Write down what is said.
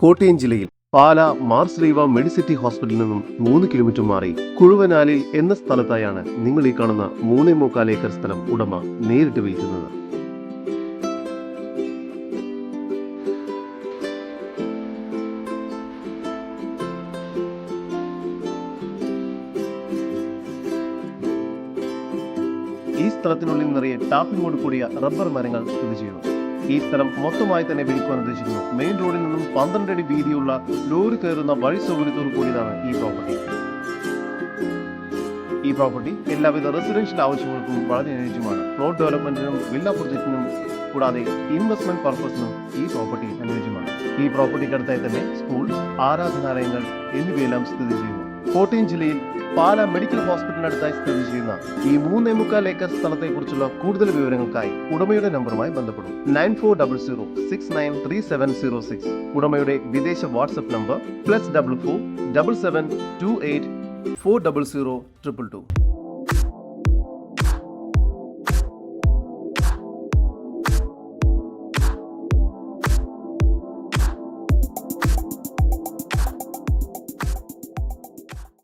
കോട്ടയം ജില്ലയിൽ പാല മാർസ്ലീവ മെഡിസിറ്റി ഹോസ്പിറ്റലിൽ നിന്നും മൂന്ന് കിലോമീറ്റർ മാറി കുഴുവനാലിൽ എന്ന സ്ഥലത്തായാണ് നിങ്ങൾ ഈ കാണുന്ന മൂന്നേ മുക്കാൽ ഏക്കർ സ്ഥലം ഉടമ നേരിട്ട് വിൽക്കുന്നത്. ഈ സ്ഥലത്തിനുള്ളിൽ നിറയെ ടാപ്പിങ്ങോട് കൂടിയ റബ്ബർ മരങ്ങൾ സ്ഥിതി ചെയ്യുന്നു. ഈ സ്ഥലം മൊത്തമായി തന്നെ വിൽക്കുവാൻ ഉദ്ദേശിക്കുന്നു. മെയിൻ റോഡിൽ നിന്നും പന്ത്രണ്ട് അടി വീതിയുള്ള ലോറി കയറുന്ന വഴി സൗകര്യത്തോടു കൂടിയതാണ് ഈ പ്രോപ്പർട്ടി ഈ പ്രോപ്പർട്ടി എല്ലാവിധ റെസിഡൻഷ്യൽ ആവശ്യങ്ങൾക്കും വളരെ അനുയോജ്യമാണ്. പ്ലോട്ട് ഡെവലപ്മെന്റിനും വില്ല പ്രൊജക്ടിനും കൂടാതെ ഇൻവെസ്റ്റ്മെന്റ് പർപ്പസിനും ഈ പ്രോപ്പർട്ടി അനുയോജ്യമാണ്. ഈ പ്രോപ്പർട്ടിക്കടുത്തായി തന്നെ സ്കൂൾ ആരാധനാലയങ്ങൾ എന്നിവയെല്ലാം സ്ഥിതി ചെയ്യുന്നു. കോട്ടയം ജില്ലയിൽ പാല മെഡിക്കൽ ഹോസ്പിറ്റലിനടുത്തായി സ്ഥിതി ചെയ്യുന്ന ഈ മൂന്നേ മുക്കാൽ ഏക്കർ സ്ഥലത്തെക്കുറിച്ചുള്ള കൂടുതൽ വിവരങ്ങൾക്കായി ഉടമയുടെ നമ്പറുമായി ബന്ധപ്പെടും. Nine four double zero six nine three seven zero six. ഉടമയുടെ വിദേശ WhatsApp number plus double four double seven two eight four double zero triple two.